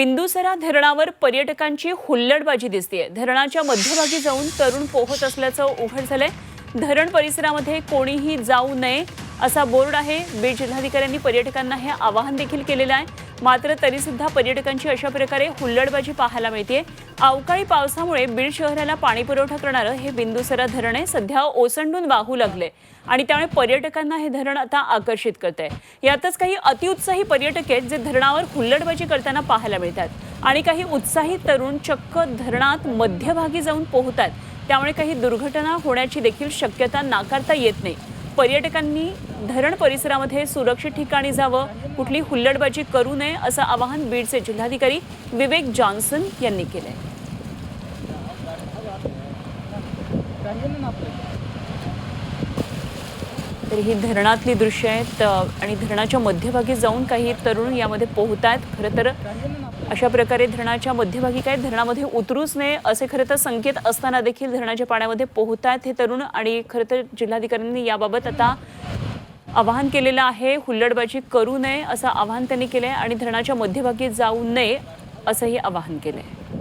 बिंदुसरा धरणावर पर्यटकांची हुल्लडबाजी दिसतेय. धरणाच्या मध्यभागी जाऊन तरुण पोहत असल्याचं उघड झालंय. धरण परिसरामध्ये कोणीही जाऊ नये असा बोर्ड आहे. बीड जिल्हाधिकाऱ्यांनी पर्यटकांना हे आवाहन देखील केलेलं आहे. मात्र तरीसुद्धा पर्यटकांची अशा प्रकारे हुल्लडबाजी पाहायला मिळते अवकाळी पावसामुळे बीड शहराला पाणी पुरवठा करणारं हे बिंदुसरा धरण आहे. सध्या ओसंडून वाहू लागले आणि त्यामुळे पर्यटकांना हे धरण आता आकर्षित करत आहे यातच काही अतिउत्साही पर्यटक आहेत जे धरणावर हुल्लडबाजी करताना पाहायला मिळतात आणि काही उत्साही तरुण चक्क धरणात मध्यभागी जाऊन पोहतात. त्यामुळे काही दुर्घटना होण्याची देखील शक्यता नाकारता येत नाही. पर्यटकांनी धरण परिसरामध्ये सुरक्षित ठिकाणी जावं कुठली हुल्लडबाजी करू नये असं आवाहन बीडचे जिल्हाधिकारी विवेक जॉन्सन यांनी केलंय. तर ही धरणातली दृश्य आहेत आणि धरणाच्या मध्यभागी जाऊन काही तरुण यामध्ये पोहत आहेत खरं तर अशा प्रकारे धरणाच्या मध्यभागी काय धरणामध्ये उतरूच नये असे खरं तर संकेत असताना देखील धरणाच्या पाण्यामध्ये पोहत आहेत हे तरुण आणि खरं तर जिल्हाधिकाऱ्यांनी याबाबत आता आवाहन केलेलं आहे हुल्लडबाजी करू नये असं आवाहन त्यांनी केलं आहे आणि धरणाच्या मध्यभागी जाऊ नये असंही आवाहन केलं आहे